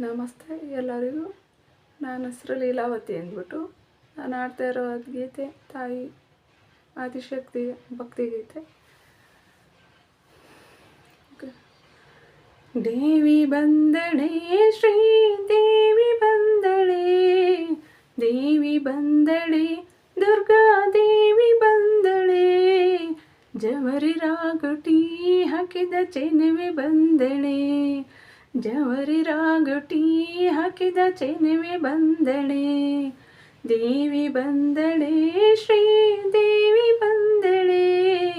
ನಮಸ್ತೆ ಎಲ್ಲರಿಗೂ. ನನ್ನ ಹೆಸರು ಲೀಲಾವತಿ ಅಂದ್ಬಿಟ್ಟು. ನಾನು ಆಡ್ತಾ ಇರೋ ಗೀತೆ, ತಾಯಿ, ಆದಿಶಕ್ತಿ ಭಕ್ತಿಗೀತೆ. ದೇವಿ ಬಂದಳೆ, ಶ್ರೀ ದೇವಿ ಬಂದಳೆ. ದೇವಿ ಬಂದಳೆ, ದುರ್ಗಾ ದೇವಿ ಬಂದಳೆ. ಜವರಿ ರಾಗುಟಿ ಹಾಕಿದ ಚೆನ್ನವೆ ಬಂದಳೆ. ಜವರಿ ರಾಗುಟಿ ಹಾಕಿದ ಚೆನ್ನುವೆ ಬಂದಳೆ. ದೇವಿ ಬಂದಳೆ, ಶ್ರೀ ದೇವಿ ಬಂದಳೆ.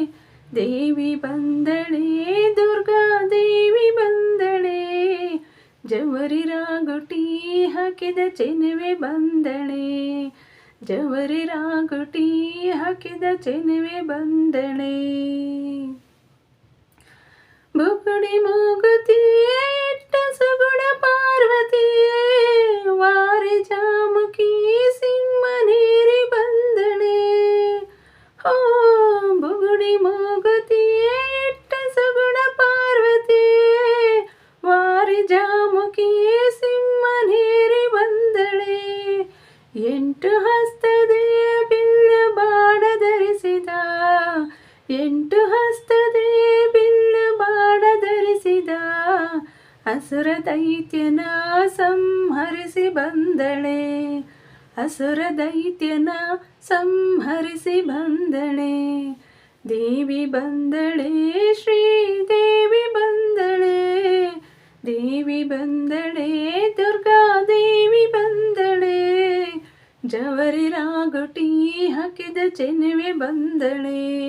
ದೇವಿ ಬಂದಳೆ, ದುರ್ಗಾ ದೇವಿ ಬಂದಳೆ. ಜವರಿ ರಾಗುಟಿ ಹಾಕಿದ ಚೆನ್ನುವೆ ಬಂದಳೆ. ಜವರಿ ರಾಗುಟಿ ಹಾಕಿದ ಚೆನ್ನುವೆ ಬಂದಳೆ. ಎಂಟು ಹಸ್ತದೆ ಬಿಲ್ಲ ಬಾಣ ಧರಿಸಿದ ಅಸುರ ದೈತ್ಯನ ಸಂಹರಿಸಿ ಬಂದಳೆ. ಅಸುರ ದೈತ್ಯನ ಸಂಹರಿಸಿ ಬಂದಳೆ. ದೇವಿ ಬಂದಳೆ ಶ್ರೀ ದೇವಿ ಬಂದಳೆ. ದೇವಿ ಬಂದಳೆ, ದುರ್ಗಾ ದೇವಿ ಬಂದಳೆ. ಜವರಿ ರಾಗುಟಿ ಹಾಕಿದ ಚೆನ್ನುವೆ ಬಂದಳೆ.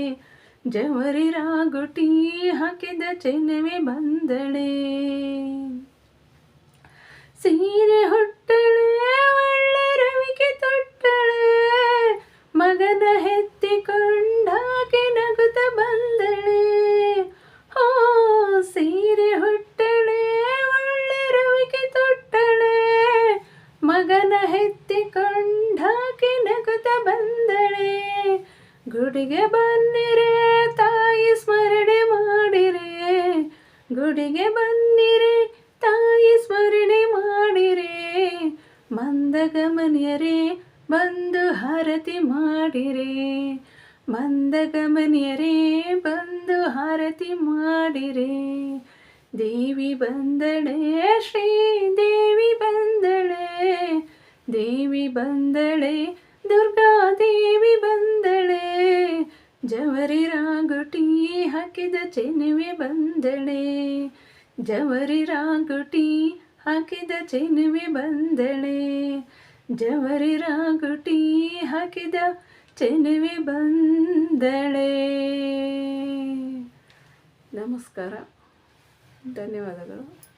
ಜವರಿ ರಾಗುಟಿ ಹಾಕಿದ ಚೆನ್ನವೆ ಬಂದಳೆ. ಸೀರೆ ಹುಟ್ಟಳೆ, ಒಳ್ಳೆ ರವಿಕೆ ತೊಟ್ಟಳೆ. ಮಗನ ಹೆತ್ತಿಕೊಂಡಾಕೆ ನಗುತ ಬಂದಳೆ. ಹೋ, ಸೀರೆ ಹುಟ್ಟಳೆ, ಒಳ್ಳೆ ರವಿಕೆ ತೊಟ್ಟಳೆ. ಮಗನ ಹೆತ್ತಿಕೊಂಡಾಕೆ ನಗುತ ಬಂದಳೆ. ಗುಡಿಗೆ ಬನ್ನಿರೆ ತಾಯಿ ಸ್ಮರಣೆ ಮಾಡಿರೆ. ಗುಡಿಗೆ ಬನ್ನಿರೆ ತಾಯಿ ಸ್ಮರಣೆ ಮಾಡಿರೆ. ಮಂದಗಮನಿಯರೇ ಬಂದು ಹಾರತಿ ಮಾಡಿರೆ. ಮಂದಗಮನಿಯರೇ ಬಂದು ಹಾರತಿ ಮಾಡಿರೆ. ದೇವಿ ಬಂದಳೆ, ಶ್ರೀ ದೇವಿ ಬಂದಳೆ. ದೇವಿ ಬಂದಳೆ, ದುರ್ಗಾ ದೇವಿ ಬಂದಳೆ ಜವರಿ ರಾಗುಟಿ ಹಾಕಿದ ಚೆನ್ನುವೆ ಬಂದಣೆ. ಜವರಿ ರಾಗುಟಿ ಹಾಕಿದ ಚೆನ್ನುವೆ ಬಂದಣೆ. ಜವರಿ ರಾಗುಟಿ ಹಾಕಿದ ಚೆನ್ನುವೆ ಬಂದಳೆ ನಮಸ್ಕಾರ. ಧನ್ಯವಾದಗಳು.